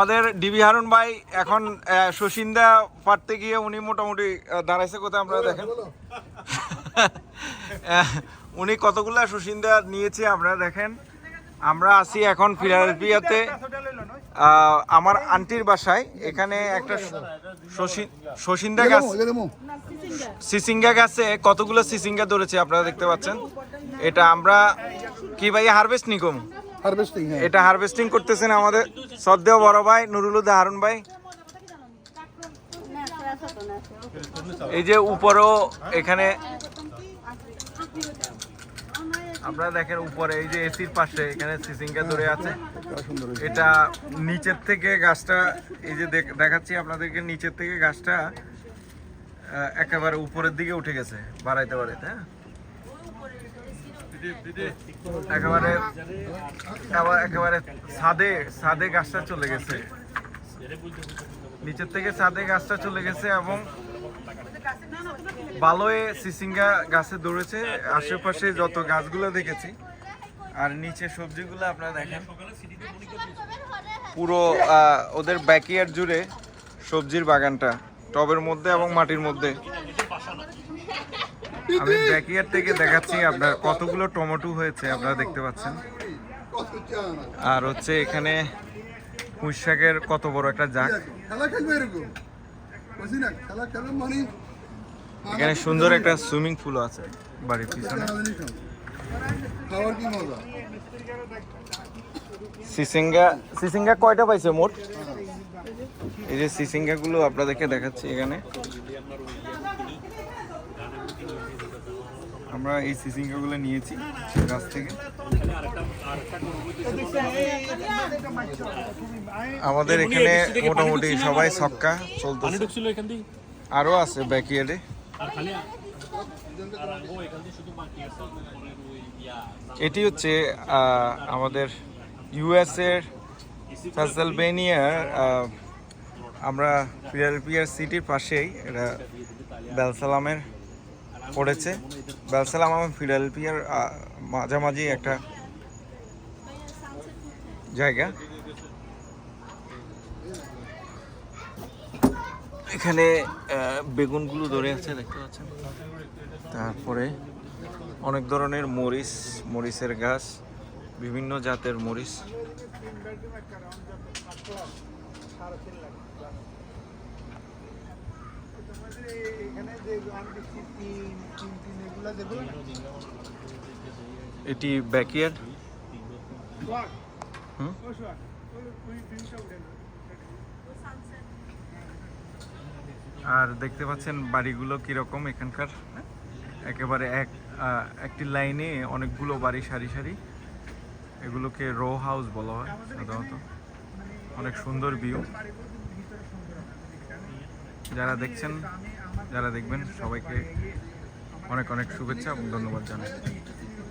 আমাদের ডিবি হারুন ভাই এখন শশিন্দা পারতে গিয়ে উনি মোটামুটি দাঁড়াইছে কোথায় আপনারা দেখেন? উনি কতগুলা শশিন্দা নিয়েছে আপনারা দেখেন। আমরা আছি এখন ফিলাডেলফিয়াতে। আমার আন্টির বাসায়। এখানে একটা শশী- শশিন্দা গাছ সিসিঙ্গা গাছে কতগুলো সিসিঙ্গা ধরেছে আপনারা দেখতে পাচ্ছেন। এটা আমরা কি ভাই হারভেস্ট নিকম হারভেস্টিং হ্যাঁ। এটা হারভেস্টিং করতেছেন আমাদের সদ্দেও বড় ভাই, নুরুল হারুন ভাই। এই যে উপরও এখানে আপনারা দেখেন উপরে, এই যে এসির পাশে এখানে সিসিঙ্গা ধরে আছে। এটা নিচের থেকে গাছটা, এই যে দেখ- দেখাচ্ছি আপনাদেরকে, নিচের থেকে গাছটা একেবারে উপরের দিকে উঠে গেছে, বাড়াইতে বাড়াইতে হ্যাঁ? একেবারে একেবারে- ছাদে ছাদে গাছটা চলে গেছে। নিচের থেকে ছাদে গাছটা চলে গেছে এবং বালোয়ে সিসিঙ্গা গাছে দৌড়েছে আশেপাশে যত গাছগুলো দেখেছি। আর নিচে সবজিগুলো আপনারা দেখেন। পুরো ওদের ব্যাকইয়ার্ড জুড়ে সবজির বাগানটা, টবের মধ্যে এবং মাটির মধ্যে। আমি ব্যাকইয়ার্ড থেকে দেখাচ্ছি আপনার কতগুলো টমেটো হয়েছে, আপনারা দেখতে পাচ্ছেন। আর হচ্ছে এখানে পুঁই কত বড় একটা মানে এখানে সুন্দর একটা সুইমিং পুল আছে বাড়ির পিছনে। সিসিঙ্গা সিসিঙ্গা কয়টা পাইছে মোট? এই যে সিসিঙ্গা গুলো আপনাদেরকে দেখাচ্ছি এখানে। আমরা এই সিসিঙ্গা গুলো নিয়েছি গাছ থেকে। আমাদের এখানে মোটামুটি সবাই ছক্কা চলতেছে। ঢুকছিল এখান দিয়ে? আরও আছে ইয়া এটি হচ্ছে আহ, আমাদের ইউএস এর পেনসিলভেনিয়ার আহ, আমরা ফিলাডেলফিয়ার সিটির পাশেই এটা বেলসালামের পড়েছে। বেলসালাম এবং ফিলাডেলফিয়ার আহ, মাঝামাঝি একটা জায়গা। এখানে বেগুনগুলো ধরে আছে দেখতে পাচ্ছেন? তারপরে অনেক ধরনের মরিচ মরিচের গাছ বিভিন্ন জাতের মরিচ। এটি ব্যাকইয়ার্ড হুম? আর দেখতে পাচ্ছেন বাড়িগুলো কীরকম এখানকার একেবারে এক একটি লাইনে অনেকগুলো বাড়ি সারি সারি। এগুলোকে রো হাউস বলা হয় সাধারণত। অনেক সুন্দর ভিউ যারা দেখছেন যারা দেখবেন সবাইকে অনেক অনেক শুভেচ্ছা এবং ধন্যবাদ জানাই।